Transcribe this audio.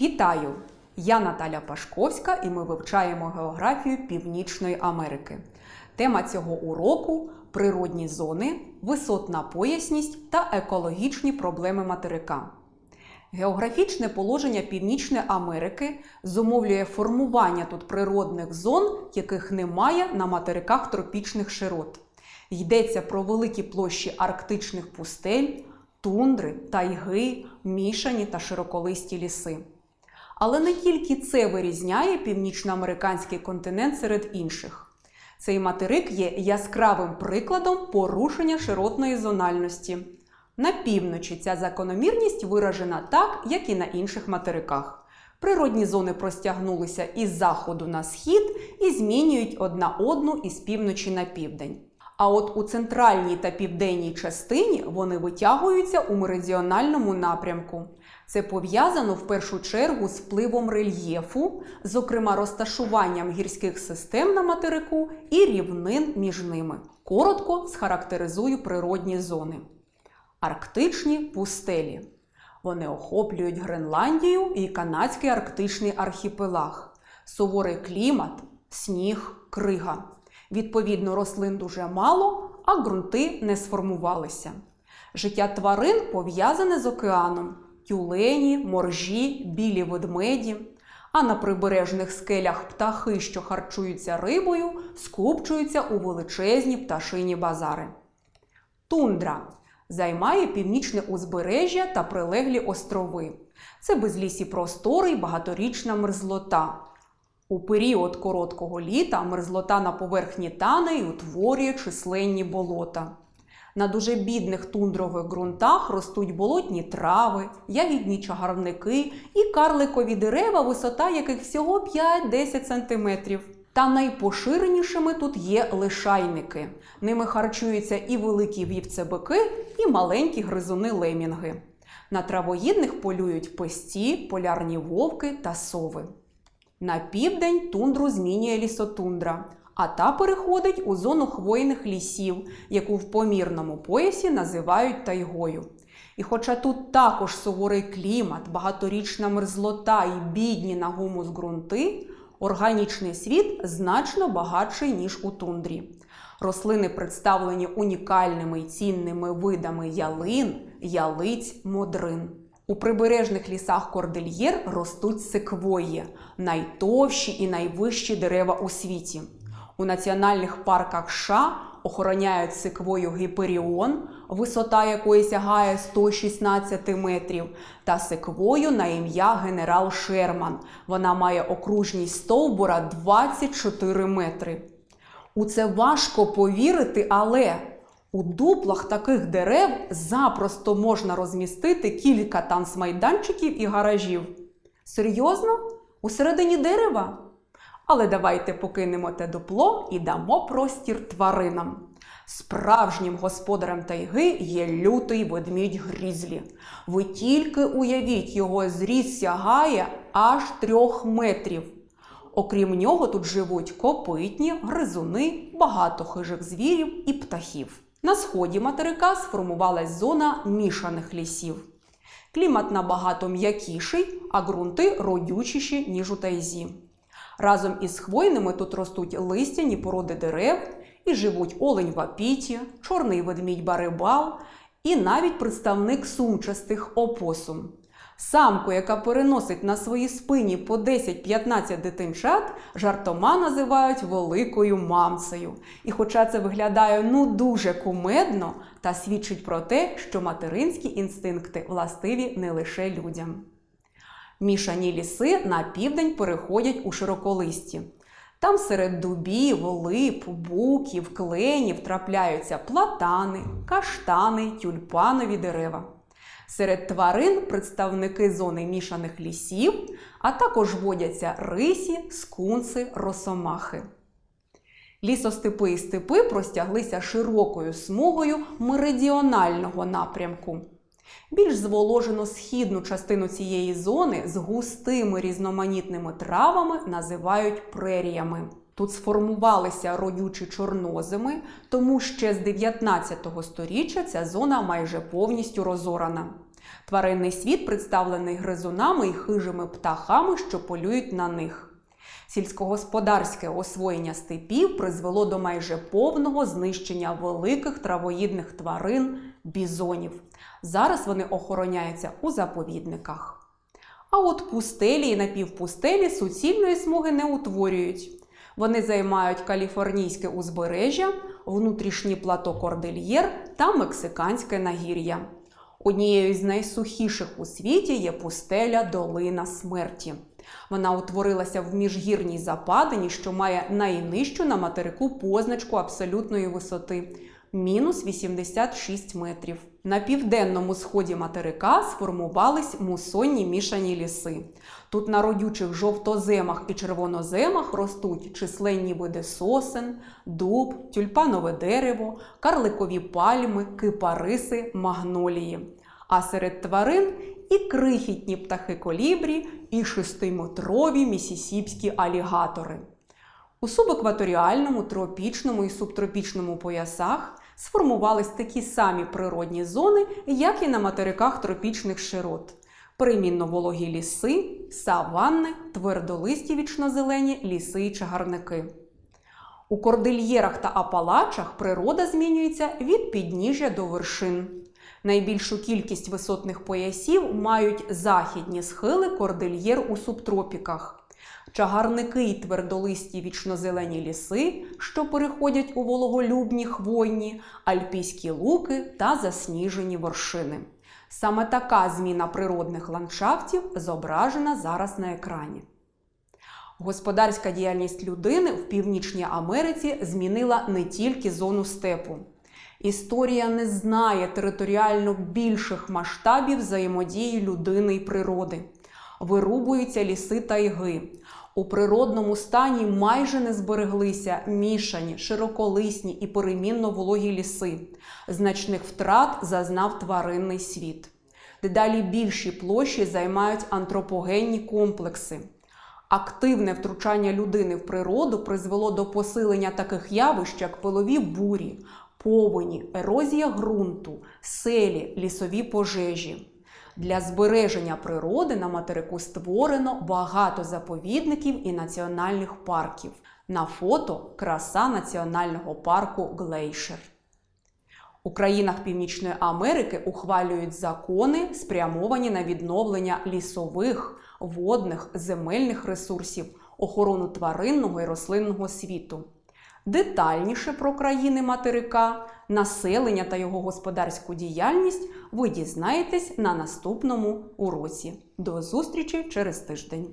Вітаю! Я Наталя Пашковська і ми вивчаємо географію Північної Америки. Тема цього уроку природні зони, висотна поясність та екологічні проблеми материка. Географічне положення Північної Америки зумовлює формування тут природних зон, яких немає на материках тропічних широт. Йдеться про великі площі арктичних пустель, тундри, тайги, мішані та широколисті ліси. Але не тільки це вирізняє північноамериканський континент серед інших. Цей материк є яскравим прикладом порушення широтної зональності. На півночі ця закономірність виражена так, як і на інших материках. Природні зони простягнулися із заходу на схід і змінюють одна одну із півночі на південь. А от у центральній та південній частині вони витягуються у меридіональному напрямку. Це пов'язано в першу чергу з впливом рельєфу, зокрема розташуванням гірських систем на материку і рівнин між ними. Коротко схарактеризую природні зони. Арктичні пустелі. Вони охоплюють Гренландію і канадський арктичний архіпелаг, суворий клімат, сніг, крига. Відповідно, рослин дуже мало, а ґрунти не сформувалися. Життя тварин пов'язане з океаном: тюлені, моржі, білі ведмеді. А на прибережних скелях птахи, що харчуються рибою, скупчуються у величезні пташині базари. Тундра займає північне узбережжя та прилеглі острови. Це безлісі простори й багаторічна мерзлота. У період короткого літа мерзлота на поверхні тане й утворює численні болота. На дуже бідних тундрових ґрунтах ростуть болотні трави, ягідні чагарники і карликові дерева, висота яких всього 5-10 см. Та найпоширенішими тут є лишайники. Ними харчуються і великі вівцебики, і маленькі гризуни лемінги. На травоїдних полюють песті, полярні вовки та сови. На південь тундру змінює лісотундра, а та переходить у зону хвойних лісів, яку в помірному поясі називають тайгою. І хоча тут також суворий клімат, багаторічна мерзлота і бідні на гумус ґрунти, органічний світ значно багатший, ніж у тундрі. Рослини представлені унікальними й цінними видами ялин, ялиць, модрин. У прибережних лісах кордильєр ростуть секвої найтовші і найвищі дерева у світі. У національних парках США охороняють секвою гіперіон, висота якої сягає 116 метрів, та секвою на ім'я генерал Шерман. Вона має окружність стовбура 24 метри. У це важко повірити, але у дуплах таких дерев запросто можна розмістити кілька танцмайданчиків і гаражів. Серйозно? Усередині дерева? Але давайте покинемо те дупло і дамо простір тваринам. Справжнім господарем тайги є лютий ведмідь грізлі. Ви тільки уявіть, його зріст сягає аж трьох метрів. Окрім нього, тут живуть копитні, гризуни, багато хижих звірів і птахів. На сході материка сформувалась зона мішаних лісів. Клімат набагато м'якіший, а ґрунти родючіші, ніж у тайзі. Разом із хвойними тут ростуть листяні породи дерев і живуть олень вапіті, чорний ведмідь барибал і навіть представник сумчастих опосум. Самку, яка переносить на своїй спині по 10-15 дитинчат, жартома називають великою мамцею. І хоча це виглядає ну дуже кумедно, та свідчить про те, що материнські інстинкти властиві не лише людям. Мішані ліси на південь переходять у широколисті. Там серед дубів, лип, буків, кленів трапляються платани, каштани, тюльпанові дерева. Серед тварин представники зони мішаних лісів, а також водяться рисі, скунси, росомахи. Лісостепи і степи простяглися широкою смугою меридіонального напрямку. Більш зволожену східну частину цієї зони з густими різноманітними травами називають преріями. Тут сформувалися родючі чорнозими, тому ще з 19 століття ця зона майже повністю розорана. Тваринний світ представлений гризунами і хижими птахами, що полюють на них. Сільськогосподарське освоєння степів призвело до майже повного знищення великих травоїдних тварин бізонів. Зараз вони охороняються у заповідниках. А от пустелі і напівпустелі суцільної смуги не утворюють. Вони займають каліфорнійське узбережжя, внутрішній плато Кордильєр та Мексиканське нагір'я. Однією з найсухіших у світі є пустеля Долина Смерті. Вона утворилася в міжгірній западині, що має найнижчу на материку позначку абсолютної висоти мінус 86 метрів. На південному сході материка сформувались мусонні мішані ліси. Тут на родючих жовтоземах і червоноземах ростуть численні види сосен, дуб, тюльпанове дерево, карликові пальми, кипариси, магнолії. А серед тварин і крихітні птахи колібрі, і шестиметрові місісіпські алігатори. У субекваторіальному, тропічному і субтропічному поясах сформувались такі самі природні зони, як і на материках тропічних широт. Примінно вологі ліси, саванни, твердолисті вічнозелені ліси і чагарники. У кордильєрах та апалачах природа змінюється від підніжжя до вершин. Найбільшу кількість висотних поясів мають західні схили кордильєр у субтропіках. Чагарники й твердолисті вічнозелені ліси, що переходять у вологолюбні хвойні, альпійські луки та засніжені вершини. Саме така зміна природних ландшафтів зображена зараз на екрані. Господарська діяльність людини в Північній Америці змінила не тільки зону степу. Історія не знає територіально більших масштабів взаємодії людини і природи. Вирубуються ліси тайги. У природному стані майже не збереглися мішані, широколисні і перемінно вологі ліси. Значних втрат зазнав тваринний світ. Дедалі більші площі займають антропогенні комплекси. Активне втручання людини в природу призвело до посилення таких явищ, як пилові бурі, повені, ерозія ґрунту, селі, лісові пожежі. Для збереження природи на материку створено багато заповідників і національних парків. На фото краса національного парку Глейшер. У країнах Північної Америки ухвалюють закони, спрямовані на відновлення лісових, водних, земельних ресурсів, охорону тваринного і рослинного світу. Детальніше про країни материка, населення та його господарську діяльність ви дізнаєтесь на наступному уроці. До зустрічі через тиждень!